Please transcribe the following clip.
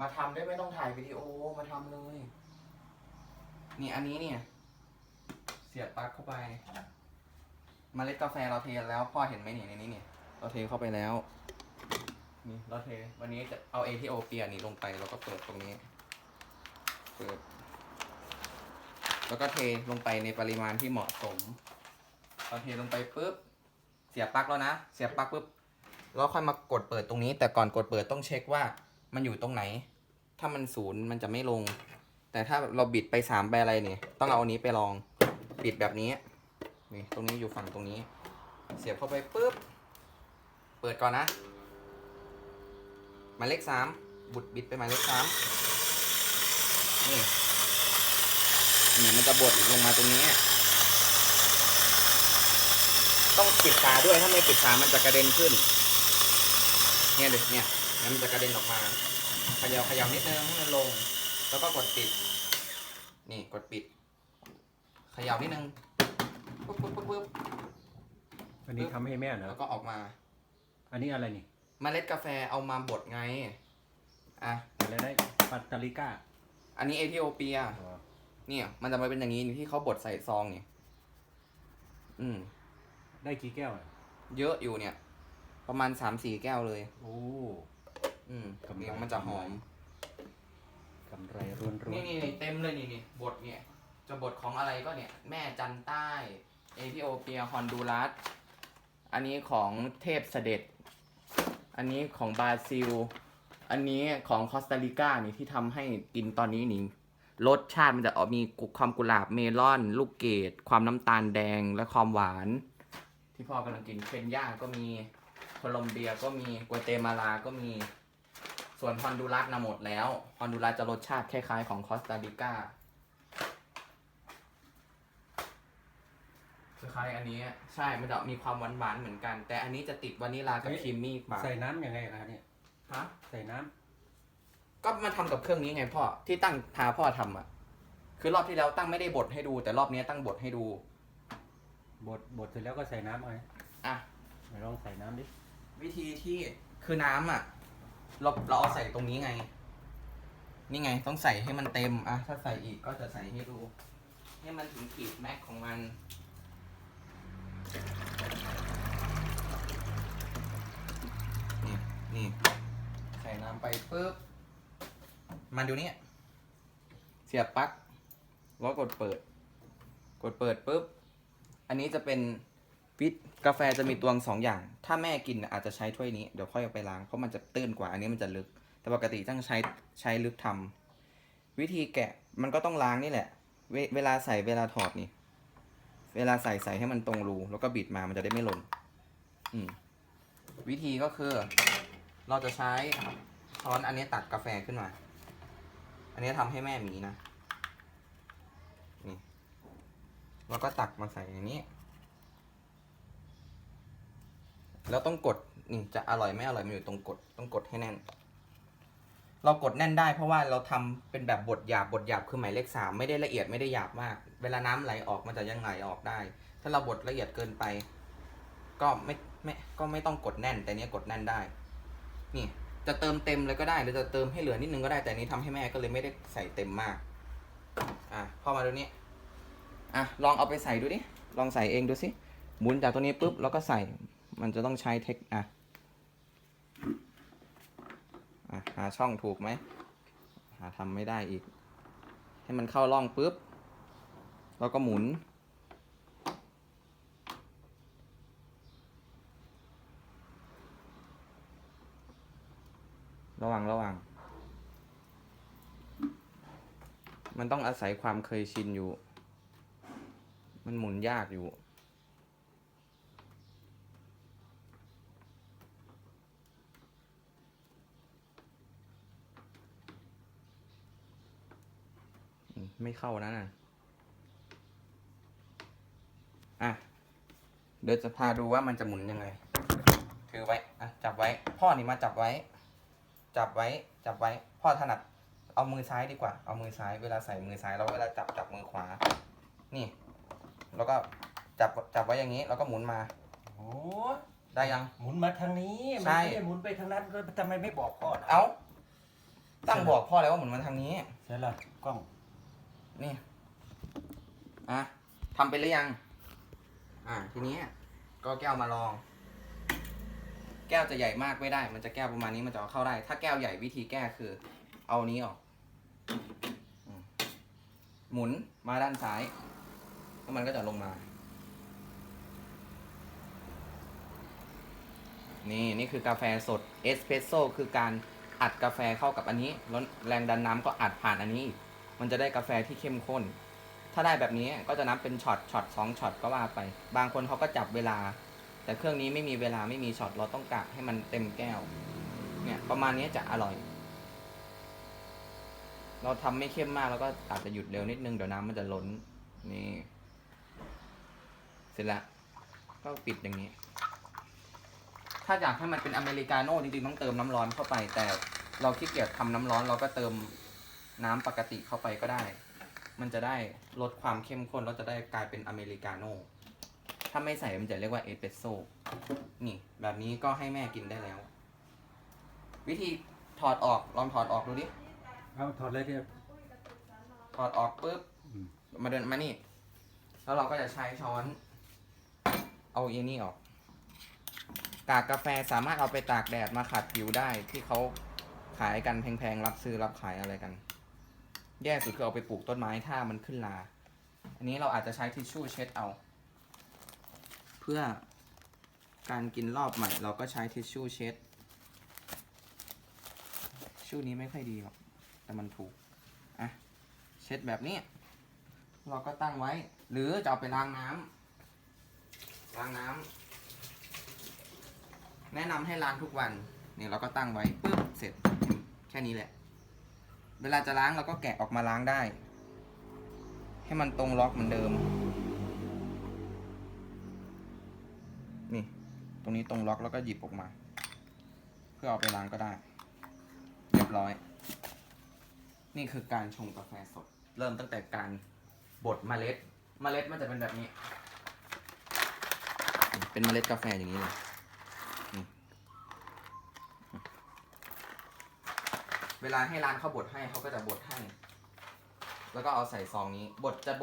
มาทำได้ไม่ต้องถ่ายวิดีโอมาทำเลย นี่อันนี้เนี่ย เสียบปลั๊กเข้าไปมเมล็ดกาแฟเราเทแล้วพ่อเห็นไหมเนี่ยในนี้เนี่ยเราเทเข้าไปแล้วนี่เราเท วันนี้จะเอาเอทิโอเปียนี่ลงไปแล้วก็เปิดตรงนี้เปิดแล้วก็เทลงไปในปริมาณที่เหมาะสมเราเทลงไปปุ๊บเสียบปลั๊กแล้วนะเสียบปลั๊กปุ๊บแล้วค่อยมากดเปิดตรงนี้ แต่ก่อนกดเปิดต้องเช็คว่ามันอยู่ตรงไหน ถ้ามันศูนย์มันจะไม่ลง แต่ถ้าเราบิดไปสามไปอะไรเนี่ย ต้องเอาอันนี้ไปลอง บิดแบบนี้ นี่ ตรงนี้อยู่ฝั่งตรงนี้ เสียบเข้าไปปุ๊บ เปิดก่อนนะ หมายเลขสามบุดบิดไปหมายเลขสามนี่นี่มันจะบดลงมาตรงนี้ ต้องปิดฝาด้วย ถ้าไม่ปิดฝามันจะกระเด็นขึ้น เนี่ยเด็เนี่ย มันจะกระเด็นออกมา ขย่าเขย่านิดนึงให้มันลง แล้วก็กดปิด นี่กดปิดเขย่านิดนึงปุ๊บปุ๊บปุ๊บปุ๊บอันนี้ทำให้แม่เหรอแล้วก็ออกมา อันนี้อะไรนี่เมล็ดกาแฟเอามาบดไง อะอะไรได้ปัตตาลิก้า อันนี้เอธิโอเปียอ๋อเนี่ย มันจะมาเป็นอย่างนี้ที่เขาบดใส่ซองเนี่ย อืม ได้กี่แก้วอะเยอะอยู่เนี่ย ประมาณสามสี่แก้วเลย โอ้ อืมกำไรเนี่ยมันจะหอม กำไรรวนรวนี่นนี่นี่เต็มเลยนี่นี่บทเนี่ย จะบทของอะไรก็เนี่ย แม่จันใต้เอธิโอเปียฮอนดูรัสอันนี้ของเทพเสด็จ อันนี้ของบราซิล อันนี้ของคอสตาริกานี่ที่ทำให้กินตอนนี้นี่รสชาติมันจะออกมีความกุหลาบเมลอน ลูกเกดความน้ำตาลแดงและความหวาน ที่พ่อกำลังกินเคนยาก็มีโคลอมเบียก็มีกัวเตมาลาก็มี ส่วนฮอนดูรัสนะหมดแล้ว ฮอนดูรัสจะรสชาติคล้ายๆของคอสตาริกาคล้ายๆอันนี้ใช่มันจะมีความหวานๆเหมือนกัน แต่อันนี้จะติดวานิลากับครีมมี่กว่าใส่น้ำยังไงคะเนี่ยฮะใส่น้ำก็มาทำกับเครื่องนี้ไงพ่อที่ตั้งพาพ่อทำอะ คือรอบที่แล้วตั้งไม่ได้บดให้ดู แต่รอบนี้ตั้งบดให้ดูบดบดเสร็จแล้วก็ใส่น้ำเอาไงอะ ไหนลองใส่น้ำดิ วิธีที่คือน้ำอะ เราเราเอาใส่ตรงนี้ไง นี่ไงต้องใส่ให้มันเต็มอะถ้าใส่อีกก็จะใส่ให้ดู ให้มันถึงขีดแม็กของมันนี่นี่ใส่น้ำไปปุ๊บมาดูนี่เสียบปลั๊กแล้วกดเปิด กดเปิดปุ๊บ อันนี้จะเป็น วิตกาแฟจะมีตวงสองอย่าง ถ้าแม่กินอาจจะใช้ถ้วยนี้ เดี๋ยวค่อยเอาไปล้าง เพราะมันจะตื้นกว่า อันนี้มันจะลึก แต่ปกติต้องใช้ใช้ลึกทำวิธีแกะมันก็ต้องล้างนี่แหละ เวเวลาใส่เวลาถอดนี่ เวลาใส่ใส่ให้มันตรงรู แล้วก็บิดมา มันจะได้ไม่หล่น อืม วิธีก็คือ เราจะใช้ช้อนอันนี้ตักกาแฟขึ้นมา อันนี้ทำให้แม่หมีนะ นี่ แล้วก็ตักมาใส่อย่างนี้ แล้วต้องกดนี่จะอร่อยไม่อร่อยมันอยู่ตรงกดต้องกดให้แน่น เรากดแน่นได้เพราะว่าเราทำเป็นแบบบดหยาบบดหยาบคือหมายเลขสามไม่ได้ละเอียดไม่ได้หยาบมาก เวลาน้ำไหลออกมันจะยังไหลออกได้ ถ้าเราบดละเอียดเกินไป ก็ไม่ไม่ก็ไม่ต้องกดแน่น แต่เนี้ยกดแน่นได้ นี่จะเติมเต็มเลยก็ได้หรือจะเติมให้เหลือนิดนึงก็ได้แต่นี้ทำให้แม่ก็เลยไม่ได้ใส่เต็มมาก อะพอมาดูนี่อะลองเอาไปใส่ดูดิลองใส่เองดูสิหมุนจากตัวนี้ปุ๊บแล้วก็ใส่ มันจะต้องใช้เทคอะอะหาช่องถูกไหม หาทำไม่ได้อีก ให้มันเข้าร่องปุ๊บ แล้วก็หมุน ระวังระวัง มันต้องอาศัยความเคยชินอยู่ มันหมุนยากอยู่ ไม่เข้านะน่ะ อะ เดี๋ยวจะพาดูว่ามันจะหมุนยังไง ถือไว้ อะ จับไว้ พ่อนี่มาจับไว้ จับไว้ จับไว้ พ่อถนัด เอามือซ้ายดีกว่า เอามือซ้าย เวลาใส่มือซ้ายแล้วเวลาจับจับมือขวา นี่ แล้วก็จับจับไว้อย่างนี้ แล้วก็หมุนมา โอ้ได้ยัง หมุนมาทางนี้ใช่ไม่ได้หมุนไปทางนั้นก็ทำไมไม่บอกพ่อนะเอ้า ตั้งบอกพ่อแล้วว่าหมุนมาทางนี้ใช่ละกล้อง นี่อะทำไปหรือยัง อะทีนี้ก็แก้วมาลอง แก้วจะใหญ่มากไม่ได้ มันจะแก้วประมาณนี้มันจะเข้าได้ ถ้าแก้วใหญ่วิธีแก้คือ เอานี้ออก หมุนมาด้านซ้ายแล้วมันก็จะลงมา นี่นี่คือกาแฟสดเอสเพรสโซ่คือการอัดกาแฟเข้ากับอันนี้แล้วแรงดันน้ำก็อัดผ่านอันนี้อีก มันจะได้กาแฟที่เข้มข้น ถ้าได้แบบนี้ก็จะนับเป็นช็อตช็อตสองช็อตก็ว่าไป บางคนเขาก็จับเวลา แต่เครื่องนี้ไม่มีเวลาไม่มีช็อตเราต้องกะให้มันเต็มแก้ว เนี่ยประมาณนี้จะอร่อย เราทำไม่เข้มมากแล้วก็อาจจะหยุดเร็วนิดนึงเดี๋ยวน้ำมันจะล้น นี่ เสร็จล้วก็ปิดอย่างนี้ ถ้าอยากให้มันเป็นอเมริกาโน่จริงๆต้องเติมน้ำร้อนเข้าไป แต่เราขี้เกียจทำน้ำร้อนเราก็เติม น้ำปกติเข้าไปก็ได้ มันจะได้ลดความเข้มข้นแล้วจะได้กลายเป็นอเมริกาโน่ถ้าไม่ใส่มันจะเรียกว่าเอสเปรสโซ่นี่แบบนี้ก็ให้แม่กินได้แล้ว วิธีถอดออกลองถอดออกดูดิเอาถอดเลยที่ถอดออกปุ๊บอืมมาเดินมานี่ แล้วเราก็จะใช้ช้อน เอาเอนี่ออก กากกาแฟสามารถเอาไปตากแดดมาขัดผิวได้ที่เขาขายกันแพงๆ รับซื้อรับขายอะไรกัน แย่สุดคือเอาไปปลูกต้นไม้ถ้ามันขึ้นลา อันนี้เราอาจจะใช้ทิชชู่เช็ดเอา เพื่อการกินรอบใหม่เราก็ใช้ทิชชู่เช็ดทิชชู่นี้ไม่ค่อยดีหรอกแต่มันถูกอะเช็ดแบบนี้ เราก็ตั้งไว้ หรือจะเอาไปล้างน้ำล้างน้ำแนะนำให้ล้างทุกวันนี่เราก็ตั้งไว้ปุ๊บเสร็จแค่นี้แหละ เวลาจะล้างเราก็แกะออกมาล้างได้ ให้มันตรงล็อกเหมือนเดิม นี่ ตรงนี้ตรงล็อกแล้วก็หยิบออกมา เพื่อเอาไปล้างก็ได้ เรียบร้อย นี่คือการชงกาแฟสด เริ่มตั้งแต่การบดเมล็ด เมล็ดมันจะเป็นแบบนี้ เป็นเมล็ดกาแฟอย่างนี้เลย เวลาให้ร้านเขาบดให้เขาก็จะบดให้ แล้วก็เอาใส่ซองนี้บดจะบด